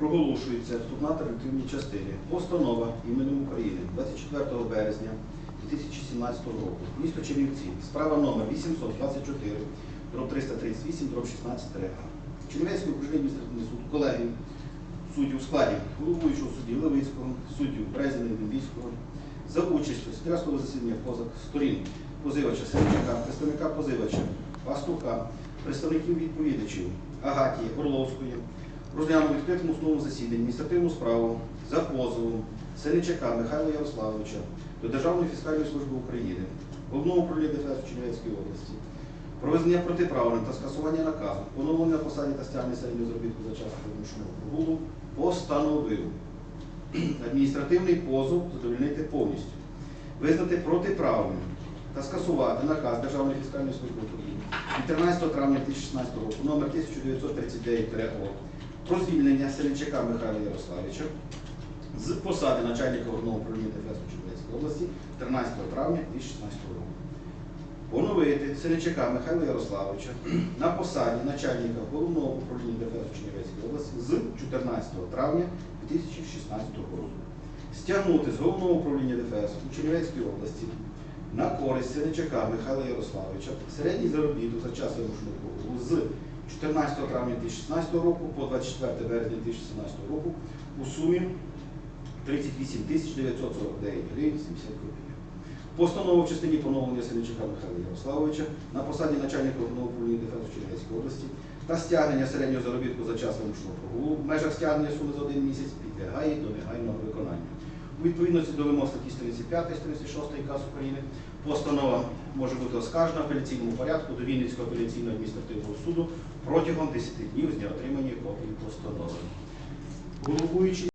проголошується вступна територіальній частині постанова іменем України 24 березня 2017 року. Місто Чернівці. Справа номер 824, дроб 338, дроб 16 а Чернівецький окружний адміністративний суд, колегії суддів у складі головуючого судді Левицького, суддів Брезіна Дембійського за участю суддярського засідання поза сторін позивача Сенчака, представника позивача Пастуха, представників відповідачів Агатії Орловської, розглянув у відкритому основному засіданні адміністративну справу за позовом Сеничака Михайла Ярославовича до Державної фіскальної служби України, Головного управління ДФС Чернівецької області, про визнання протиправним та скасування наказу, поновлення посаді та стягнення середнього заробітку за час примушеного прогулу постановив адміністративний позов задовольнити повністю, визнати протиправним та скасувати наказ Державної фіскальної служби України від 13 травня 2016 року номер 1939-О про звільнення Селенчака Михайла Ярославовича з посади начальника головного управління ДФС у Чернівецькій області 13 травня 2016 року. Поновити Селенчака Михайла Ярославовича на посаді начальника головного управління ДФС у Чернівецькій області з 14 травня 2016 року. Стягнути з головного управління ДФС у Чернівецькій області на користь Сеничака Михайла Ярославовича середній заробіток за час вимушеного прогулу з 14 травня 2016 року по 24 березня 2017 року у сумі 38 949 гривень 70 копійок. Постанову в частині поновлення Сеничака Михайла Ярославовича на посаді начальника головного управління ДФС у області та стягнення середнього заробітку за час вимушеного прогулу в межах стягнення суми за один місяць підлягає до негайного виконання. У відповідності до вимог статті 35 36 КАС України постанова може бути оскаржена в апеляційному порядку до Вінницького апеляційного адміністративного суду протягом 10 днів з дня отримання копії постанови. Головуючий